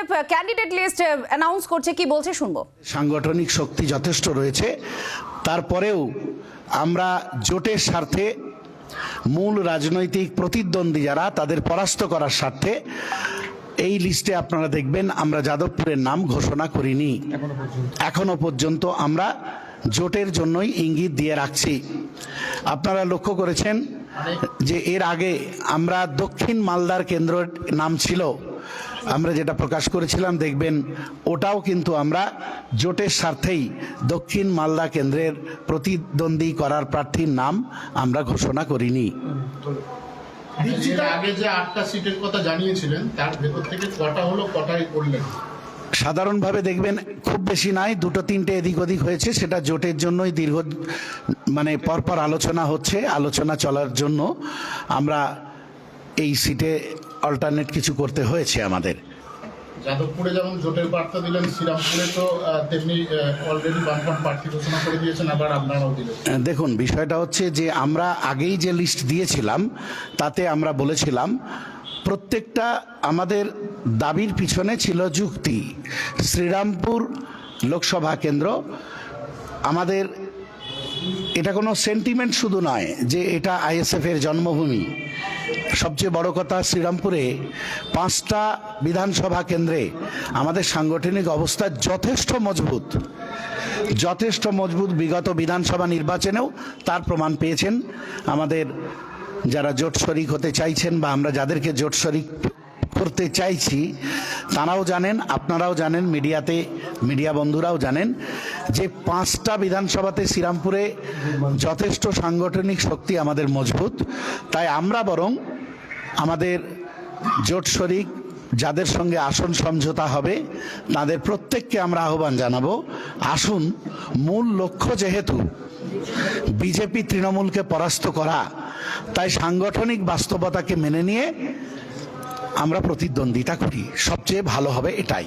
আছে candidate list announce করছে কি বলছে শুনব? সাংগঠনিক শক্তি যথেষ্ট রয়েছে। তারপরেও আমরা জোটের স্বার্থে মূল রাজনৈতিক প্রতিদ্বন্দ্বী যারা তাদের পরাস্ত করার স্বার্থে এই লিস্টে আপনারা দেখবেন আমরা যাদবপুরের নাম ঘোষণা করিনি। এখনও পর্যন্ত আমরা জোটের জন্যই ইঙ্গিত দিয়ে রাখছি। আপনারা লক্ষ্য করেছেন যে এর আগে আমরা দক্ষিণ মালদার কেন্দ্রের নাম ছিল আমরা যেটা প্রকাশ করেছিলাম দেখবেন ওটাও কিন্তু আমরা জোটের স্বার্থেই দক্ষিণ মালদা কেন্দ্রের প্রতিদ্বন্দ্বী করার প্রার্থীর নাম আমরা ঘোষণা করিনি। আগে যে আটটা সিটের কথা জানিয়েছিলেন তার ভেতর থেকে কটা হলো কটাই করলেন? সাধারণভাবে দেখবেন খুব বেশি নাই দুটো তিনটে এদিক ওদিক হয়েছে সেটা জোটের জন্যই দীর্ঘ মানে পরপর আলোচনা হচ্ছে আলোচনা চলার জন্য আমরা এই সিটে অল্টারনেট কিছু করতে হয়েছে আমাদের। যাদবপুরে যেমন জোটের বার্তা দিলেন শ্রীরামপুরে তো তেমনি অলরেডি বামফ্রন্ট প্রার্থী ঘোষণা করে দিয়েছেন আবার আপনারাও দিলেন। দেখুন বিষয়টা হচ্ছে যে আমরা আগেই যে লিস্ট দিয়েছিলাম তাতে আমরা বলেছিলাম প্রত্যেকটা আমাদের দাবির পিছনে ছিল যুক্তি। শ্রীরামপুর লোকসভা কেন্দ্র আমাদের এটা কোনো সেন্টিমেন্ট শুধু নয় যে এটা আইএসএফ এর জন্মভূমি। সবচেয়ে বড় কথা, শ্রীরামপুরে পাঁচটা বিধানসভা কেন্দ্রে আমাদের সাংগঠনিক অবস্থা যথেষ্ট মজবুত। যথেষ্ট মজবুত বিগত বিধানসভা নির্বাচনেও তার প্রমাণ পেয়েছেন। আমাদের যারা জোট শরিক হতে চাইছেন বা আমরা যাদেরকে জোট শরিক করতে চাইছি, তারাও জানেন, আপনারাও জানেন, মিডিয়াতে, মিডিয়া বন্ধুরাও জানেন যে পাঁচটা বিধানসভাতে শ্রীরামপুরে যথেষ্ট সাংগঠনিক শক্তি আমাদের মজবুত, তাই আমরা বরং আমাদের জোট শরিক যাদের সঙ্গে আসন সমঝোতা হবে, তাদের প্রত্যেককে আমরা আহ্বান জানাব, আসুন মূল লক্ষ্য যেহেতু বিজেপি তৃণমূলকে পরাস্ত করা, তাই সাংগঠনিক বাস্তবতাকে মেনে নিয়ে আমরা প্রতিদ্বন্দ্বিতা করি। সবচেয়ে ভালো হবে এটাই।